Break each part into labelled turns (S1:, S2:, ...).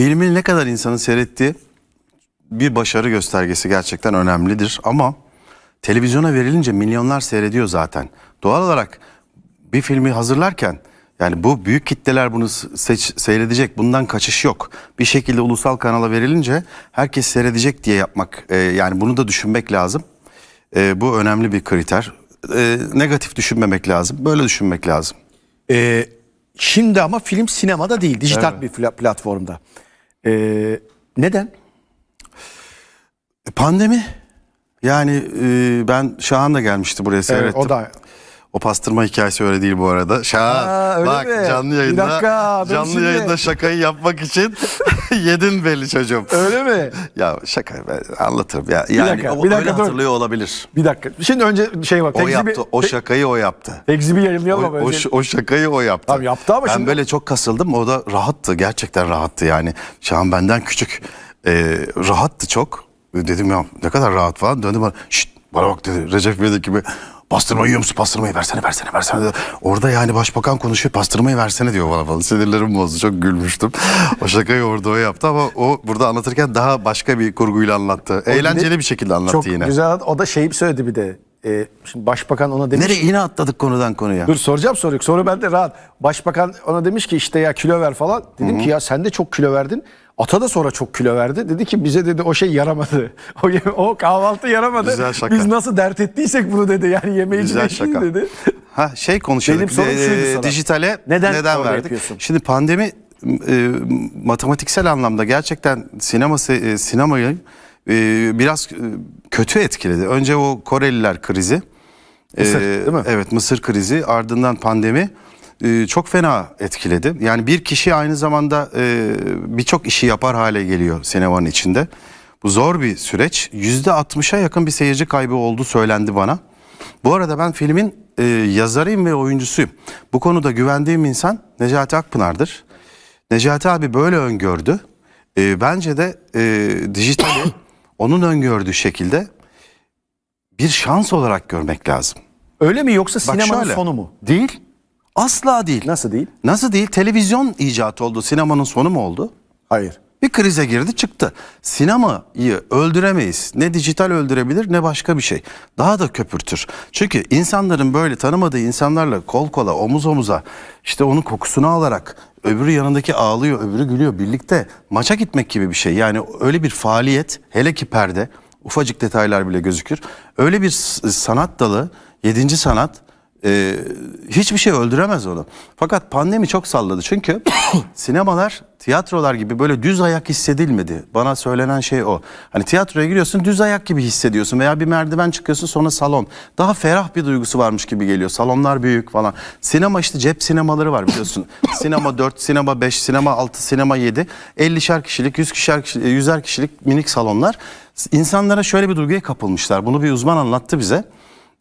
S1: filmi ne kadar insanın seyrettiği bir başarı göstergesi gerçekten önemlidir ama televizyona verilince milyonlar seyrediyor zaten. Doğal olarak bir filmi hazırlarken yani bu büyük kitleler bunu seç, seyredecek bundan kaçış yok. Bir şekilde ulusal kanala verilince herkes seyredecek diye yapmak e, yani bunu da düşünmek lazım. E, bu önemli bir kriter. E, negatif düşünmemek lazım. Böyle düşünmek lazım.
S2: Ee, şimdi ama film sinemada değil, dijital bir pla- platformda. Ee, neden?
S1: E, Pandemi. Yani e, ben Şahan da gelmişti buraya seyrettim.
S2: o da
S1: O pastırma hikayesi öyle değil bu arada.
S2: Öyle
S1: bak
S2: mi?
S1: canlı
S2: Bir
S1: yayında
S2: dakika, ben
S1: canlı
S2: şimdi-
S1: yayında şakayı yapmak için yedin belli çocuğum.
S2: öyle mi?
S1: Ya şaka ben anlatırım ya. Yani
S2: dakika,
S1: o
S2: bir dakika
S1: öyle
S2: dur.
S1: hatırlıyor olabilir.
S2: Bir dakika. Şimdi önce şey var.
S1: O
S2: tekzibi-
S1: yaptı. O şakayı o yaptı.
S2: tekzibi
S1: O,
S2: yayınlayalım ama.
S1: o, ş- o şakayı o yaptı.
S2: Tamam, yaptı ama
S1: ben
S2: şimdi-
S1: böyle çok kasıldım. O da rahattı. Gerçekten rahattı yani. Şahan benden küçük. Ee, rahattı çok. Dedim ya ne kadar rahat falan. Döndü bana. Şşt bana bak dedi. Recep İvedik gibi. Pastırma yiyor musun? Pastırmayı versene versene versene. dedi. Orada yani başbakan konuşuyor. Pastırmayı versene diyor bana falan. Sinirlerim bozdu. Çok gülmüştüm. o şakayı orada o yaptı ama o burada anlatırken daha başka bir kurguyla anlattı. Eğlenceli bir şekilde anlattı
S2: Çok
S1: yine.
S2: güzel. O da şeyi söyledi bir de. Ee, şimdi başbakan ona demiş.
S1: Nereye yine atladık konudan konuya.
S2: Dur soracağım soruyu. Soru bende rahat. Başbakan ona demiş ki işte ya kilo ver falan. Dedim ki ya sen de çok kilo verdin. Ata da sonra çok kilo verdi. Dedi ki bize dedi o şey yaramadı. O, o kahvaltı yaramadı.
S1: Güzel şaka.
S2: Biz nasıl dert ettiysek bunu dedi. Yani yemeği
S1: Güzel şaka.
S2: dedi.
S1: Ha şey konuşuyorduk.
S2: Benim sorum
S1: Ee,
S2: şuydu sana.
S1: dijitale
S2: Neden
S1: neden, verdik?
S2: yapıyorsun?
S1: Şimdi pandemi e, matematiksel anlamda gerçekten sinema e, sinemayı e, biraz e, kötü etkiledi. Önce o Koreliler krizi.
S2: Mısır,
S1: Ee,
S2: değil mi?
S1: Evet Mısır krizi ardından pandemi e, çok fena etkiledi. Yani bir kişi aynı zamanda e, birçok işi yapar hale geliyor sinemanın içinde. Bu zor bir süreç. Yüzde 60'a yakın bir seyirci kaybı oldu söylendi bana. Bu arada ben filmin e, yazarıyım ve oyuncusuyum. Bu konuda güvendiğim insan Necati Akpınar'dır. Necati abi böyle öngördü. E, bence de e, dijitali onun öngördüğü şekilde bir şans olarak görmek lazım.
S2: Öyle mi yoksa
S1: Bak
S2: sinemanın
S1: şöyle,
S2: sonu mu?
S1: Değil. Asla değil.
S2: Nasıl değil?
S1: Nasıl değil? Televizyon icat oldu. Sinemanın sonu mu oldu?
S2: Hayır.
S1: Bir krize girdi çıktı. Sinemayı öldüremeyiz. Ne dijital öldürebilir ne başka bir şey. Daha da köpürtür. Çünkü insanların böyle tanımadığı insanlarla kol kola omuz omuza işte onun kokusunu alarak öbürü yanındaki ağlıyor öbürü gülüyor birlikte maça gitmek gibi bir şey. Yani öyle bir faaliyet hele ki perde ufacık detaylar bile gözükür. Öyle bir sanat dalı yedinci sanat ee, hiçbir şey öldüremez onu. Fakat pandemi çok salladı. Çünkü sinemalar, tiyatrolar gibi böyle düz ayak hissedilmedi. Bana söylenen şey o. Hani tiyatroya giriyorsun düz ayak gibi hissediyorsun veya bir merdiven çıkıyorsun sonra salon. Daha ferah bir duygusu varmış gibi geliyor. Salonlar büyük falan. Sinema işte cep sinemaları var biliyorsun. sinema 4, sinema 5, sinema 6, sinema 7. 50'şer kişilik, 100 kişilik, 100'er kişilik minik salonlar. İnsanlara şöyle bir duyguya kapılmışlar. Bunu bir uzman anlattı bize.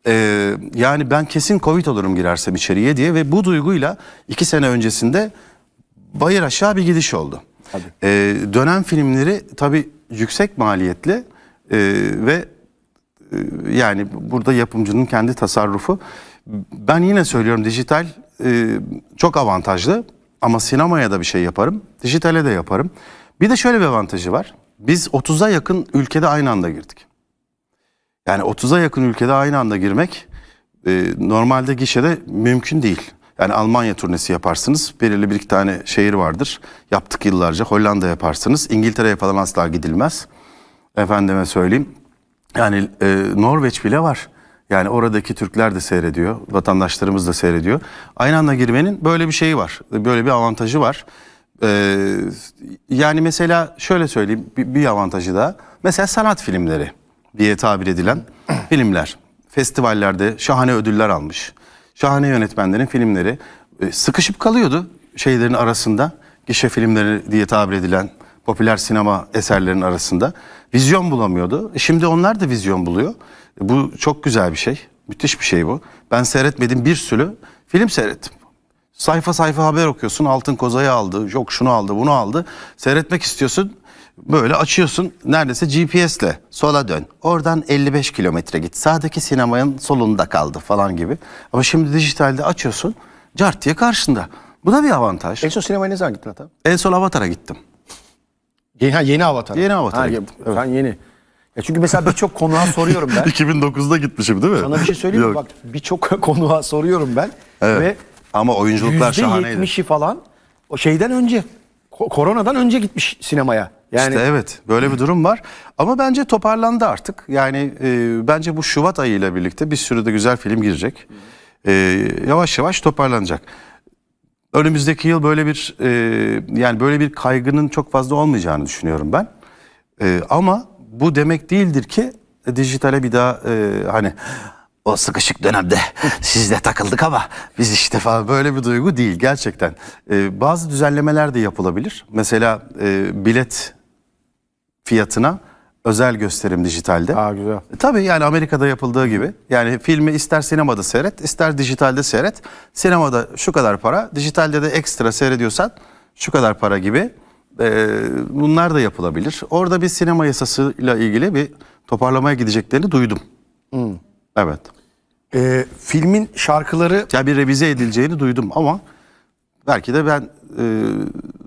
S1: Ee, yani ben kesin Covid olurum girersem içeriye diye ve bu duyguyla iki sene öncesinde bayır aşağı bir gidiş oldu. Ee, dönem filmleri tabii yüksek maliyetli e, ve e, yani burada yapımcının kendi tasarrufu. Ben yine söylüyorum dijital e, çok avantajlı ama sinemaya da bir şey yaparım, dijitale de yaparım. Bir de şöyle bir avantajı var. Biz 30'a yakın ülkede aynı anda girdik. Yani 30'a yakın ülkede aynı anda girmek e, normalde gişede mümkün değil. Yani Almanya turnesi yaparsınız. Belirli bir iki tane şehir vardır. Yaptık yıllarca. Hollanda yaparsınız. İngiltere'ye falan asla gidilmez. Efendime söyleyeyim. Yani e, Norveç bile var. Yani oradaki Türkler de seyrediyor. Vatandaşlarımız da seyrediyor. Aynı anda girmenin böyle bir şeyi var. Böyle bir avantajı var. Ee, yani mesela şöyle söyleyeyim bir, bir avantajı daha. Mesela sanat filmleri diye tabir edilen filmler. Festivallerde şahane ödüller almış. Şahane yönetmenlerin filmleri e, sıkışıp kalıyordu şeylerin arasında. Gişe filmleri diye tabir edilen popüler sinema eserlerinin arasında. Vizyon bulamıyordu. E, Şimdi onlar da vizyon buluyor. E, Bu çok güzel bir şey. Müthiş bir şey bu. Ben seyretmedim bir sürü film seyrettim. Sayfa sayfa haber okuyorsun. Altın kozayı aldı. Yok şunu aldı bunu aldı. Seyretmek istiyorsun. Böyle açıyorsun. Neredeyse GPS'le sola dön. Oradan 55 kilometre git. Sağdaki sinemanın solunda kaldı falan gibi. Ama şimdi dijitalde açıyorsun. Cart diye karşında. Bu da bir avantaj.
S2: En son sinemaya ne zaman gittin Ata?
S1: En son Avatar'a gittim.
S2: Yeni, ha, yeni Avatar.
S1: Yeni Avatar'a
S2: Ha,
S1: gittim,
S2: Sen yeni. Ya çünkü mesela birçok konuğa soruyorum ben.
S1: 2009'da gitmişim değil mi?
S2: Sana bir şey söyleyeyim mi?
S1: Yok.
S2: Bak birçok konuğa soruyorum ben.
S1: Evet.
S2: Ve
S1: Ama oyunculuklar şahaneydi.
S2: %70'i falan o şeyden önce ko- koronadan önce gitmiş sinemaya. Yani
S1: İşte evet böyle bir durum var ama bence toparlandı artık. Yani e, bence bu Şubat ayıyla birlikte bir sürü de güzel film girecek. E, yavaş yavaş toparlanacak. Önümüzdeki yıl böyle bir e, yani böyle bir kaygının çok fazla olmayacağını düşünüyorum ben. E, ama bu demek değildir ki e, dijitale bir daha e, hani o sıkışık dönemde sizle takıldık ama biz işte falan böyle bir duygu değil gerçekten. E, bazı düzenlemeler de yapılabilir. Mesela e, bilet fiyatına özel gösterim dijitalde.
S2: Aa, güzel.
S1: E, Tabii yani Amerika'da yapıldığı gibi. Yani filmi ister sinemada seyret, ister dijitalde seyret. Sinemada şu kadar para, dijitalde de ekstra seyrediyorsan şu kadar para gibi. E, bunlar da yapılabilir. Orada bir sinema yasasıyla ilgili bir toparlamaya gideceklerini duydum. Evet.
S2: e, filmin şarkıları
S1: Ya bir revize edileceğini duydum ama belki de ben e,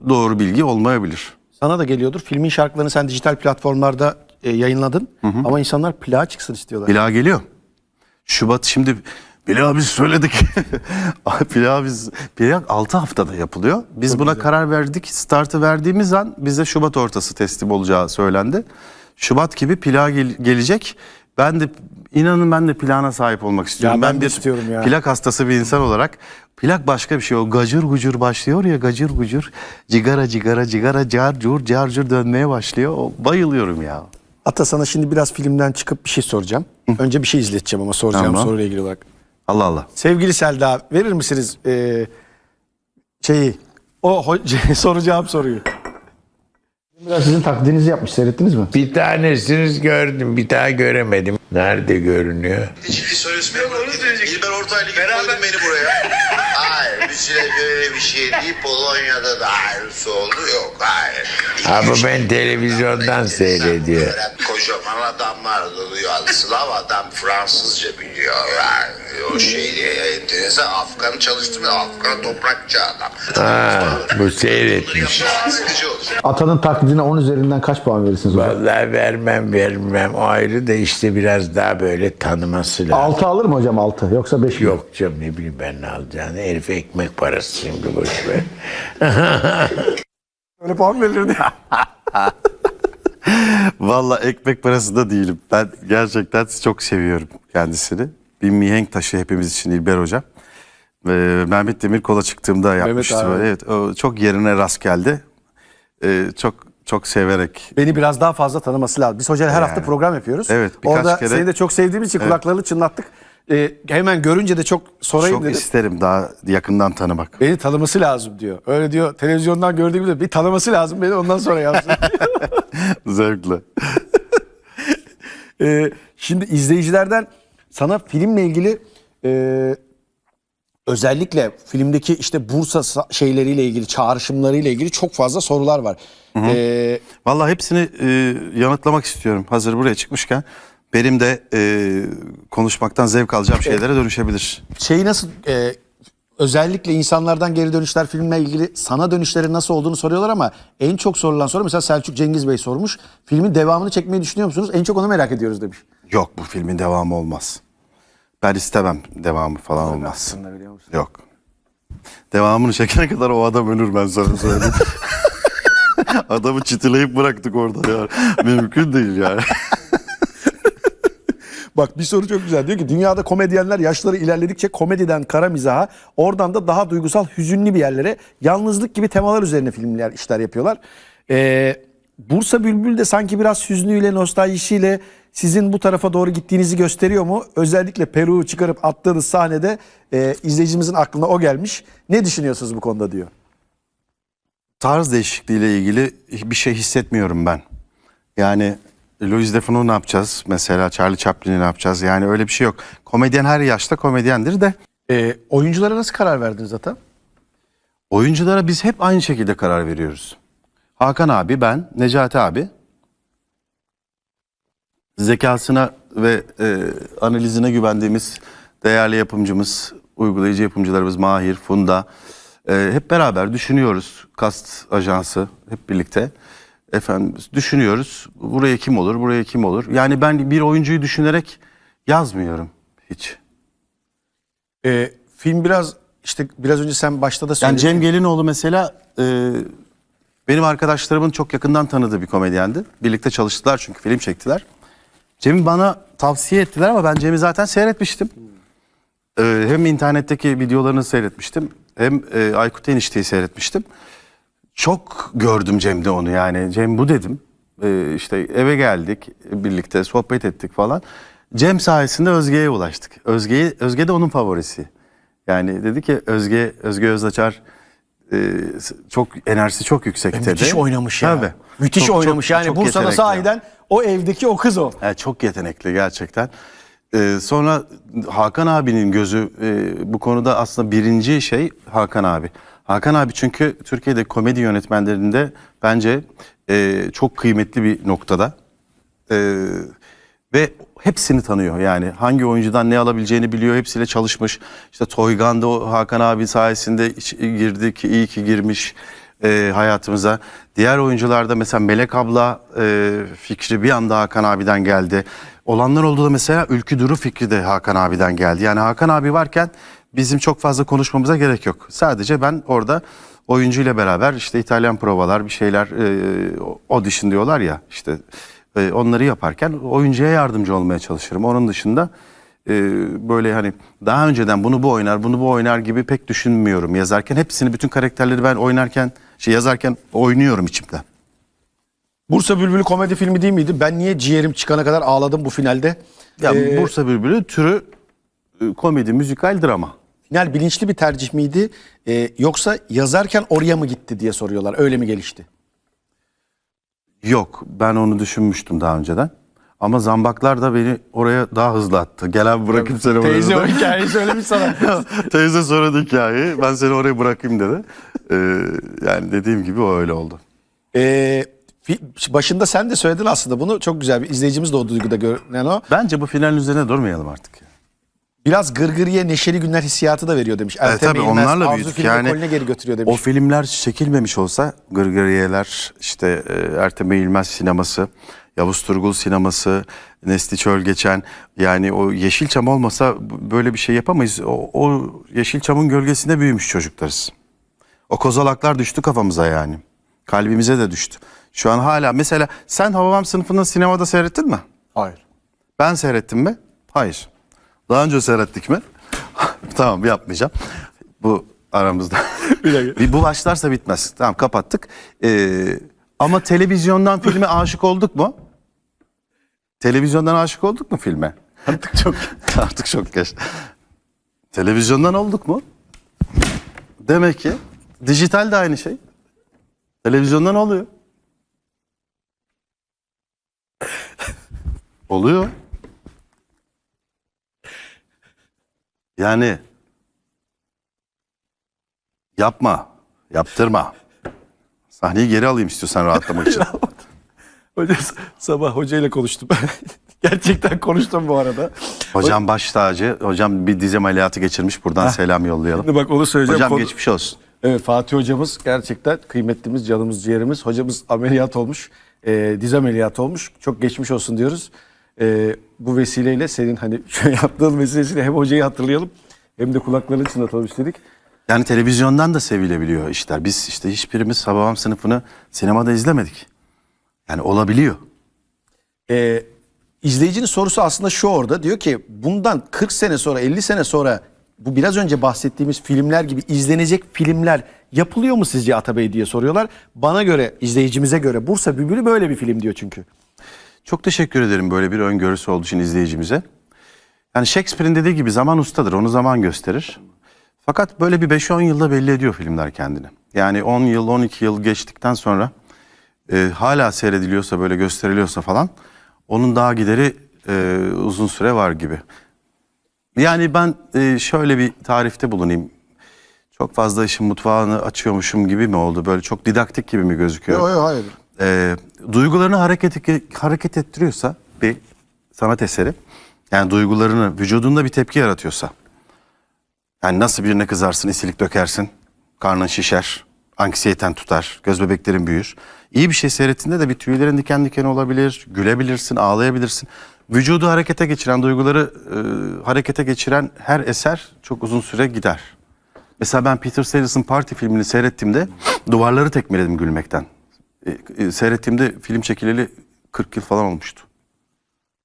S1: doğru bilgi olmayabilir.
S2: Sana da geliyordur. Filmin şarkılarını sen dijital platformlarda e, yayınladın. Ama insanlar plağa çıksın istiyorlar.
S1: Plağa geliyor. Şubat şimdi Plağı biz söyledik. Plağı biz plak 6 haftada yapılıyor. Biz buna karar verdik. Startı verdiğimiz an bize Şubat ortası teslim olacağı söylendi. Şubat gibi plağı gel- gelecek. Ben de inanın ben de plana sahip olmak istiyorum.
S2: Ya ben de
S1: bir
S2: istiyorum ya.
S1: plak hastası bir insan olarak plak başka bir şey. O gacır gucur başlıyor ya gacır gucur. Cigara cigara cigara car cur car cur dönmeye başlıyor. O, bayılıyorum ya.
S2: Ata sana şimdi biraz filmden çıkıp bir şey soracağım. Önce bir şey izleteceğim ama soracağım
S1: Tamam.
S2: soruyla ilgili olarak.
S1: Allah Allah.
S2: Sevgili Selda verir misiniz e, şeyi o ho- soracağım soruyu. Biraz sizin taklidinizi yapmış seyrettiniz mi?
S3: Bir tanesini gördüm, bir daha göremedim. Nerede görünüyor?
S4: Hiçbir sözleşme İlber Ortaylı gibi koydun beni buraya. Hayır, bir süre böyle bir şey değil. Polonya'da da ayrısı oldu. Yok, hayır.
S3: Ha, bu ben televizyondan seyrediyor.
S4: Kocaman adamlar da duyuyor. Slav adam Fransızca biliyor. Yani o şeyi enteresan. Afgan çalıştım ya. Afgan toprakçı adam.
S3: Ha, bu seyretmiş.
S4: Sıkıcı olur.
S5: Atanın taklidine 10 üzerinden kaç puan verirsiniz hocam?
S3: Vallahi vermem vermem. O ayrı da işte biraz daha böyle tanıması lazım.
S5: 6 alır mı hocam 6 yoksa 5 mi?
S3: Yok canım ne bileyim ben ne alacağını. Herif ekmek parası şimdi boş ver.
S2: Öyle puan verilirdi.
S1: Valla ekmek parası da değilim. Ben gerçekten çok seviyorum kendisini. Bir mihenk taşı hepimiz için İlber Hocam. Ve Mehmet Demir kola çıktığımda yapmıştı böyle. Evet, o çok yerine rast geldi. Ee, çok çok severek.
S2: Beni biraz daha fazla tanıması lazım. Biz hocayla her hafta program yapıyoruz.
S1: Evet, birkaç
S2: Orada
S1: kere-
S2: seni de çok sevdiğimiz için kulaklarını çınlattık. E, hemen görünce de çok sorayım
S1: Çok
S2: dedim.
S1: isterim daha yakından tanımak.
S2: Beni tanıması lazım diyor. Öyle diyor televizyondan gördüğümde bir tanıması lazım beni ondan sonra yapsın.
S1: Zevkle.
S2: Ee, şimdi izleyicilerden sana filmle ilgili e, özellikle filmdeki işte Bursa sa- şeyleriyle ilgili, çağrışımlarıyla ilgili çok fazla sorular var. Ee,
S1: Valla hepsini e, yanıtlamak istiyorum. Hazır buraya çıkmışken. Benim de e, konuşmaktan zevk alacağım şeylere dönüşebilir.
S2: şeyi nasıl e, özellikle insanlardan geri dönüşler filmle ilgili sana dönüşlerin nasıl olduğunu soruyorlar ama en çok sorulan soru mesela Selçuk Cengiz Bey sormuş. Filmin devamını çekmeyi düşünüyor musunuz? En çok onu merak ediyoruz demiş.
S1: Yok bu filmin devamı olmaz. Ben istemem devamı falan olmaz. Yok. Devamını çekene kadar o adam ölür ben sana söyleyeyim. Adamı çitileyip bıraktık orada ya. Mümkün değil yani.
S2: Bak bir soru çok güzel. Diyor ki dünyada komedyenler yaşları ilerledikçe komediden kara mizaha, oradan da daha duygusal hüzünlü bir yerlere yalnızlık gibi temalar üzerine filmler, işler yapıyorlar. Ee, Bursa Bülbül de sanki biraz hüznüyle, nostaljisiyle sizin bu tarafa doğru gittiğinizi gösteriyor mu? Özellikle Peru'yu çıkarıp attığınız sahnede e, izleyicimizin aklına o gelmiş. Ne düşünüyorsunuz bu konuda diyor.
S1: Tarz değişikliğiyle ilgili bir şey hissetmiyorum ben. Yani Louis Defoe'nu ne yapacağız? Mesela Charlie Chaplin'i ne yapacağız? Yani öyle bir şey yok. Komedyen her yaşta komedyendir de
S2: Ee, oyunculara nasıl karar verdiniz Ata?
S1: oyunculara biz hep aynı şekilde karar veriyoruz. Hakan abi, ben, Necati abi zekasına ve e, analizine güvendiğimiz değerli yapımcımız, uygulayıcı yapımcılarımız Mahir, Funda e, hep beraber düşünüyoruz. Kast ajansı hep birlikte. Efendim düşünüyoruz. Buraya kim olur, buraya kim olur? Yani ben bir oyuncuyu düşünerek yazmıyorum hiç.
S2: Ee, film biraz işte biraz önce sen başta da
S1: Yani
S2: söyledin.
S1: Cem Gelinoğlu mesela e, benim arkadaşlarımın çok yakından tanıdığı bir komedyendi. Birlikte çalıştılar çünkü film çektiler. Cem'i bana tavsiye ettiler ama ben Cem'i zaten seyretmiştim. E, hem internetteki videolarını seyretmiştim hem e, Aykut Enişte'yi seyretmiştim. Çok gördüm Cem'de onu yani. Cem bu dedim. E, işte eve geldik birlikte sohbet ettik falan. Cem sayesinde Özge'ye ulaştık. Özge, Özge de onun favorisi. Yani dedi ki Özge, Özge Özaçar e, çok enerjisi çok yüksek dedi.
S2: Müthiş oynamış ya.
S1: Tabii.
S2: Müthiş
S1: Çok- çok-
S2: oynamış yani
S1: çok
S2: Bursa'da
S1: yetenekli.
S2: sahiden o evdeki o kız o.
S1: Evet, çok yetenekli gerçekten. Ee, sonra Hakan abinin gözü e, bu konuda aslında birinci şey Hakan abi. Hakan abi çünkü Türkiye'de komedi yönetmenlerinde bence e, çok kıymetli bir noktada. Ee, ve hepsini tanıyor. Yani hangi oyuncudan ne alabileceğini biliyor. Hepsiyle çalışmış. İşte Toygan'da o Hakan abi sayesinde girdik. İyi ki girmiş e, hayatımıza. Diğer oyuncularda mesela Melek abla e, fikri bir anda Hakan abiden geldi. Olanlar oldu da mesela Ülkü Duru fikri de Hakan abiden geldi. Yani Hakan abi varken bizim çok fazla konuşmamıza gerek yok. Sadece ben orada oyuncuyla beraber işte İtalyan provalar bir şeyler e, audition diyorlar ya işte e, onları yaparken oyuncuya yardımcı olmaya çalışırım. Onun dışında e, böyle hani daha önceden bunu bu oynar, bunu bu oynar gibi pek düşünmüyorum yazarken. Hepsini bütün karakterleri ben oynarken, şey yazarken oynuyorum içimden.
S2: Bursa Bülbülü komedi filmi değil miydi? Ben niye ciğerim çıkana kadar ağladım bu finalde?
S1: Ya
S2: Ee,
S1: Bursa Bülbülü türü e, komedi, müzikal, drama.
S2: Final bilinçli bir tercih miydi? Ee, yoksa yazarken oraya mı gitti diye soruyorlar. Öyle mi gelişti?
S1: Yok ben onu düşünmüştüm daha önceden. Ama zambaklar da beni oraya daha hızlı attı. Gel abi bırakayım seni oraya.
S2: Teyze o hikayeyi söylemiş sana.
S1: Teyze söyledi hikayeyi. Ben seni oraya bırakayım dedi. Ee, yani dediğim gibi o öyle oldu.
S2: Ee, başında sen de söyledin aslında bunu. Çok güzel bir izleyicimiz de o duyguda görünen o.
S1: Bence bu finalin üzerine durmayalım artık.
S2: Biraz gırgırıye neşeli günler hissiyatı da veriyor demiş.
S1: Evet, tabii
S2: Eğilmez,
S1: onlarla
S2: Arzu
S1: büyüdük.
S2: filmi
S1: Yani
S2: ekolüne geri götürüyor demiş.
S1: o filmler çekilmemiş olsa Gırgıriyeler, işte e, Ertem Eğilmez sineması, Yavuz Turgul sineması, Nesli Çöl geçen yani o Yeşilçam olmasa b- böyle bir şey yapamayız. O, o Yeşilçam'ın gölgesinde büyümüş çocuklarız. O kozalaklar düştü kafamıza yani. Kalbimize de düştü. Şu an hala mesela sen Hababam sınıfını sinemada seyrettin mi?
S2: Hayır.
S1: Ben seyrettim mi? Hayır. Daha önce seyrettik mi? tamam yapmayacağım. Bu aramızda. bir bu başlarsa bitmez. Tamam kapattık. Ee, ama televizyondan filme aşık olduk mu? Televizyondan aşık olduk mu filme? Artık çok artık çok geç. Televizyondan olduk mu? Demek ki dijital de aynı şey. Televizyondan oluyor. Oluyor. Yani yapma, yaptırma. Sahneyi geri alayım istiyorsan rahatlamak için.
S2: Hoca, sabah hocayla konuştum. Gerçekten konuştum bu arada.
S1: Hocam baş tacı, hocam bir diz ameliyatı geçirmiş. Buradan selam yollayalım.
S2: Şimdi bak onu söyleyeceğim.
S1: Hocam
S2: Konu-
S1: geçmiş olsun.
S2: Evet Fatih hocamız gerçekten kıymetlimiz, canımız, ciğerimiz. Hocamız ameliyat olmuş. E, diz ameliyatı olmuş. Çok geçmiş olsun diyoruz. E, bu vesileyle senin hani şu yaptığın vesilesiyle hem hocayı hatırlayalım hem de kulaklarını çınlatalım istedik.
S1: Yani televizyondan da sevilebiliyor işler. Biz işte hiçbirimiz Hababam sınıfını sinemada izlemedik. Yani olabiliyor.
S2: Ee, izleyicinin sorusu aslında şu orada. Diyor ki bundan 40 sene sonra 50 sene sonra bu biraz önce bahsettiğimiz filmler gibi izlenecek filmler yapılıyor mu sizce Atabey diye soruyorlar. Bana göre izleyicimize göre Bursa Bülbülü böyle bir film diyor çünkü.
S1: Çok teşekkür ederim böyle bir öngörüsü olduğu için izleyicimize. Yani Shakespeare'in dediği gibi zaman ustadır, onu zaman gösterir. Fakat böyle bir 5-10 yılda belli ediyor filmler kendini. Yani 10 yıl, 12 yıl geçtikten sonra e, hala seyrediliyorsa, böyle gösteriliyorsa falan onun daha gideri e, uzun süre var gibi. Yani ben e, şöyle bir tarifte bulunayım. Çok fazla işin mutfağını açıyormuşum gibi mi oldu? Böyle çok didaktik gibi mi gözüküyor?
S2: yok hayır.
S1: e, duygularını hareket hareket ettiriyorsa bir sanat eseri yani duygularını vücudunda bir tepki yaratıyorsa yani nasıl birine kızarsın isilik dökersin karnın şişer Anksiyeten tutar, göz bebeklerin büyür. İyi bir şey seyrettiğinde de bir tüylerin diken diken olabilir, gülebilirsin, ağlayabilirsin. Vücudu harekete geçiren, duyguları e, harekete geçiren her eser çok uzun süre gider. Mesela ben Peter Sellers'ın Party filmini seyrettiğimde duvarları tekmeledim gülmekten. E, e, seyrettiğimde film çekileli 40 yıl falan olmuştu.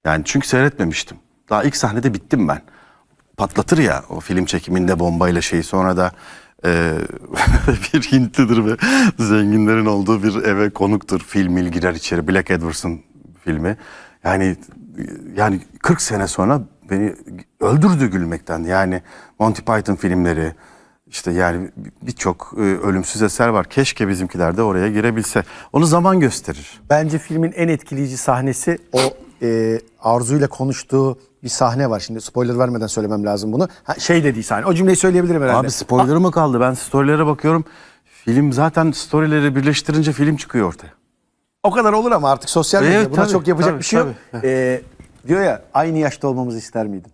S1: Yani çünkü seyretmemiştim. Daha ilk sahnede bittim ben. Patlatır ya o film çekiminde bombayla şeyi sonra da e, bir Hintlidir ve zenginlerin olduğu bir eve konuktur. Filmil girer içeri. Black Edwards'ın filmi. Yani yani 40 sene sonra beni öldürdü gülmekten. Yani Monty Python filmleri işte yani birçok e, ölümsüz eser var. Keşke bizimkiler de oraya girebilse. Onu zaman gösterir.
S2: Bence filmin en etkileyici sahnesi o e, Arzu ile konuştuğu bir sahne var. Şimdi spoiler vermeden söylemem lazım bunu. Ha, şey dediği sahne. O cümleyi söyleyebilirim herhalde.
S1: Abi spoiler mı kaldı? Ben storylere bakıyorum. Film zaten storyleri birleştirince film çıkıyor ortaya.
S2: O kadar olur ama artık sosyal medya
S1: Evet,
S2: buna
S1: tabii,
S2: çok yapacak
S1: tabii,
S2: bir şey yok. Ee, diyor ya aynı yaşta olmamızı ister miydin?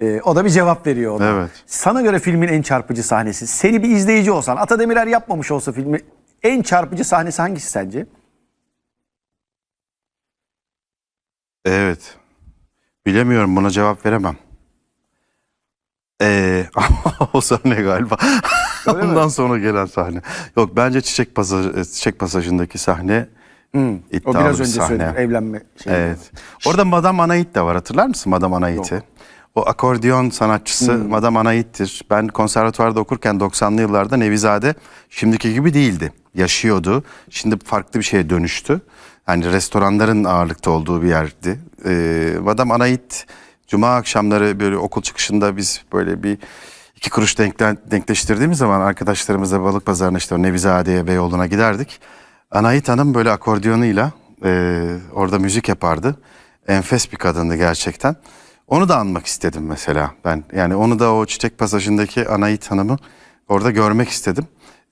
S2: Ee, o da bir cevap veriyor ona.
S1: Evet.
S2: Sana göre filmin en çarpıcı sahnesi. Seni bir izleyici olsan, Ata Demirer yapmamış olsa filmi en çarpıcı sahnesi hangisi sence?
S1: Evet. Bilemiyorum buna cevap veremem. Ee, o sahne galiba. Ondan sonra gelen sahne. Yok bence Çiçek, Pasaj, Çiçek Pasajı'ndaki sahne
S2: O
S1: iddialı
S2: biraz
S1: bir
S2: önce
S1: sahne.
S2: söyledim evlenme şeyi.
S1: Evet. Orada Madame Anait de var hatırlar mısın Madame Anait'i? O akordeon sanatçısı
S2: Hmm.
S1: Madame Anait'tir. Ben konservatuvarda okurken 90'lı yıllarda Nevizade şimdiki gibi değildi. Yaşıyordu. Şimdi farklı bir şeye dönüştü. Yani restoranların ağırlıkta olduğu bir yerdi. Ee, Madame Anait Cuma akşamları böyle okul çıkışında biz böyle bir iki kuruş denkle, denkleştirdiğimiz zaman arkadaşlarımızla balık pazarına işte Nevizade'ye Beyoğlu'na giderdik. Anait Hanım böyle akordiyonuyla e, orada müzik yapardı. Enfes bir kadındı gerçekten. Onu da anmak istedim mesela ben. Yani onu da o Çiçek Pasajı'ndaki Anait Hanım'ı orada görmek istedim.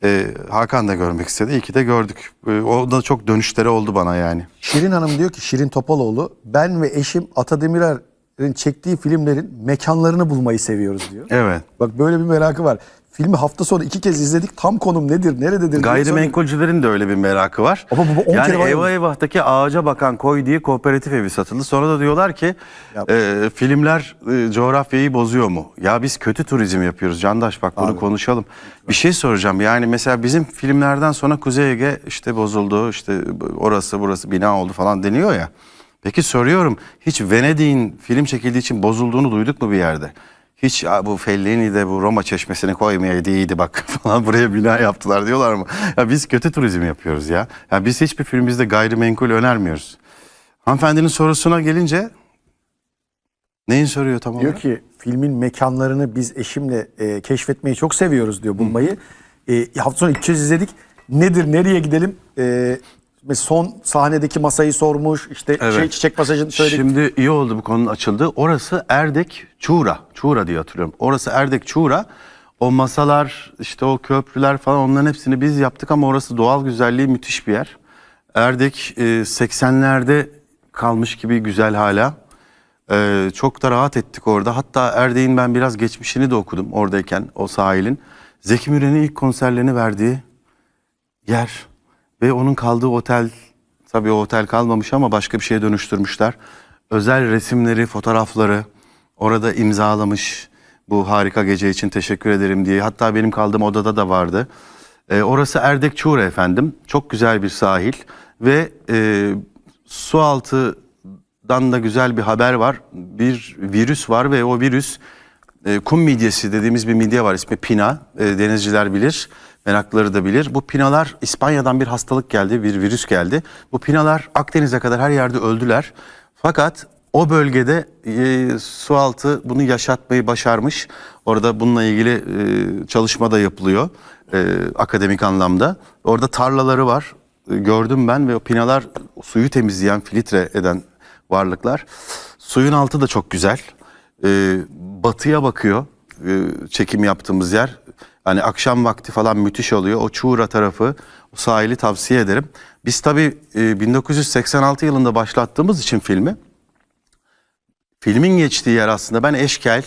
S1: E, Hakan da görmek istedi. İyi ki de gördük. E, o da çok dönüşleri oldu bana yani.
S2: Şirin Hanım diyor ki Şirin Topaloğlu ben ve eşim Ata Demirer'in çektiği filmlerin mekanlarını bulmayı seviyoruz diyor.
S1: Evet.
S2: Bak böyle bir merakı var. Filmi hafta sonu iki kez izledik. Tam konum nedir, nerededir?
S1: Gayrimenkulcülerin de öyle bir merakı var.
S2: Ama bu- bu on
S1: yani
S2: kere var
S1: Eyvah. Eyvah'taki ağaca bakan koy diye kooperatif evi satıldı. Sonra da diyorlar ki e, filmler e, coğrafyayı bozuyor mu? Ya biz kötü turizm yapıyoruz Candaş bak bunu konuşalım. Bir şey soracağım yani mesela bizim filmlerden sonra Kuzey Ege işte bozuldu işte orası burası bina oldu falan deniyor ya. Peki soruyorum hiç Venedik'in film çekildiği için bozulduğunu duyduk mu bir yerde? Hiç "Aa, bu Fellini'de bu Roma çeşmesini koymayaydı iyiydi bak falan buraya bina yaptılar diyorlar mı? Ya biz kötü turizm yapıyoruz ya. Ya biz hiçbir filmimizde gayrimenkul önermiyoruz. Hanımefendinin sorusuna gelince neyin soruyor tam
S2: Diyor
S1: olarak?
S2: ki filmin mekanlarını biz eşimle e, keşfetmeyi çok seviyoruz diyor bulmayı. E, hafta sonu kez izledik. Nedir, nereye gidelim? E, son sahnedeki masayı sormuş. İşte
S1: Evet.
S2: şey, çiçek pasajını söyledik.
S1: Şimdi iyi oldu bu konunun açıldığı. Orası Erdek Çuğra. Çuğra diye hatırlıyorum. Orası Erdek Çuğra. O masalar, işte o köprüler falan onların hepsini biz yaptık ama orası doğal güzelliği müthiş bir yer. Erdek e, 80'lerde kalmış gibi güzel hala. E, çok da rahat ettik orada. Hatta Erdek'in ben biraz geçmişini de okudum oradayken o sahilin. Zeki Müren'in ilk konserlerini verdiği yer ve onun kaldığı otel tabii o otel kalmamış ama başka bir şeye dönüştürmüşler. Özel resimleri, fotoğrafları orada imzalamış. Bu harika gece için teşekkür ederim diye. Hatta benim kaldığım odada da vardı. Ee, orası Erdek Çuğra efendim. Çok güzel bir sahil ve e, su altından da güzel bir haber var. Bir virüs var ve o virüs e, kum midyesi dediğimiz bir midye var ismi pina. E, denizciler bilir, meraklıları da bilir. Bu pinalar İspanya'dan bir hastalık geldi, bir virüs geldi. Bu pinalar Akdeniz'e kadar her yerde öldüler. Fakat o bölgede e, su altı bunu yaşatmayı başarmış. Orada bununla ilgili e, çalışma da yapılıyor e, akademik anlamda. Orada tarlaları var. E, gördüm ben ve o pinalar suyu temizleyen, filtre eden varlıklar. Suyun altı da çok güzel. E, batıya bakıyor e, çekim yaptığımız yer. Hani akşam vakti falan müthiş oluyor. O Çuğra tarafı, o sahili tavsiye ederim. Biz tabii e, 1986 yılında başlattığımız için filmi Filmin geçtiği yer aslında ben Eşkel,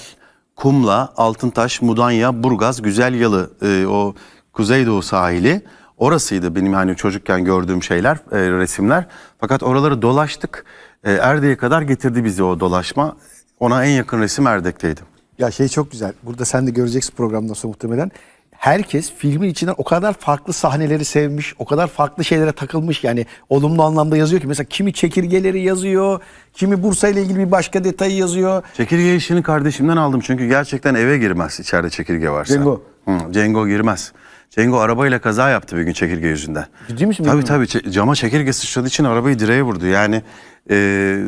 S1: Kumla, Altıntaş, Mudanya, Burgaz, Güzelyalı e, o Kuzeydoğu sahili. Orasıydı benim hani çocukken gördüğüm şeyler, e, resimler. Fakat oraları dolaştık. E, Erdek'e kadar getirdi bizi o dolaşma. Ona en yakın resim Erdek'teydi.
S2: Ya şey çok güzel. Burada sen de göreceksin programdan sonra muhtemelen. Herkes filmin içinden o kadar farklı sahneleri sevmiş, o kadar farklı şeylere takılmış. Yani olumlu anlamda yazıyor ki mesela kimi çekirgeleri yazıyor, kimi Bursa ile ilgili bir başka detayı yazıyor.
S1: Çekirge işini kardeşimden aldım çünkü gerçekten eve girmez içeride çekirge varsa.
S2: Cengo.
S1: Hı, Cengo girmez. Cengo arabayla kaza yaptı bir gün çekirge yüzünden.
S2: Ciddi misin?
S1: Tabii tabii Ç- cama çekirge sıçradığı için arabayı direğe vurdu. Yani e,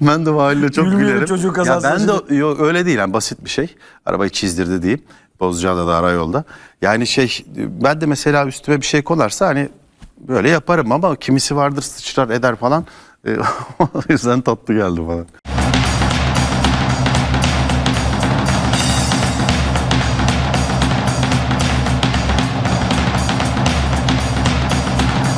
S1: ben de haline çok
S2: Gülmeyelim
S1: gülerim.
S2: çocuğun
S1: ya ben de yok öyle değil yani basit bir şey. Arabayı çizdirdi diyeyim. Bozcaada'da ara yolda. Yani şey ben de mesela üstüme bir şey konarsa hani böyle yaparım ama kimisi vardır sıçrar eder falan. E, o yüzden tatlı geldi bana.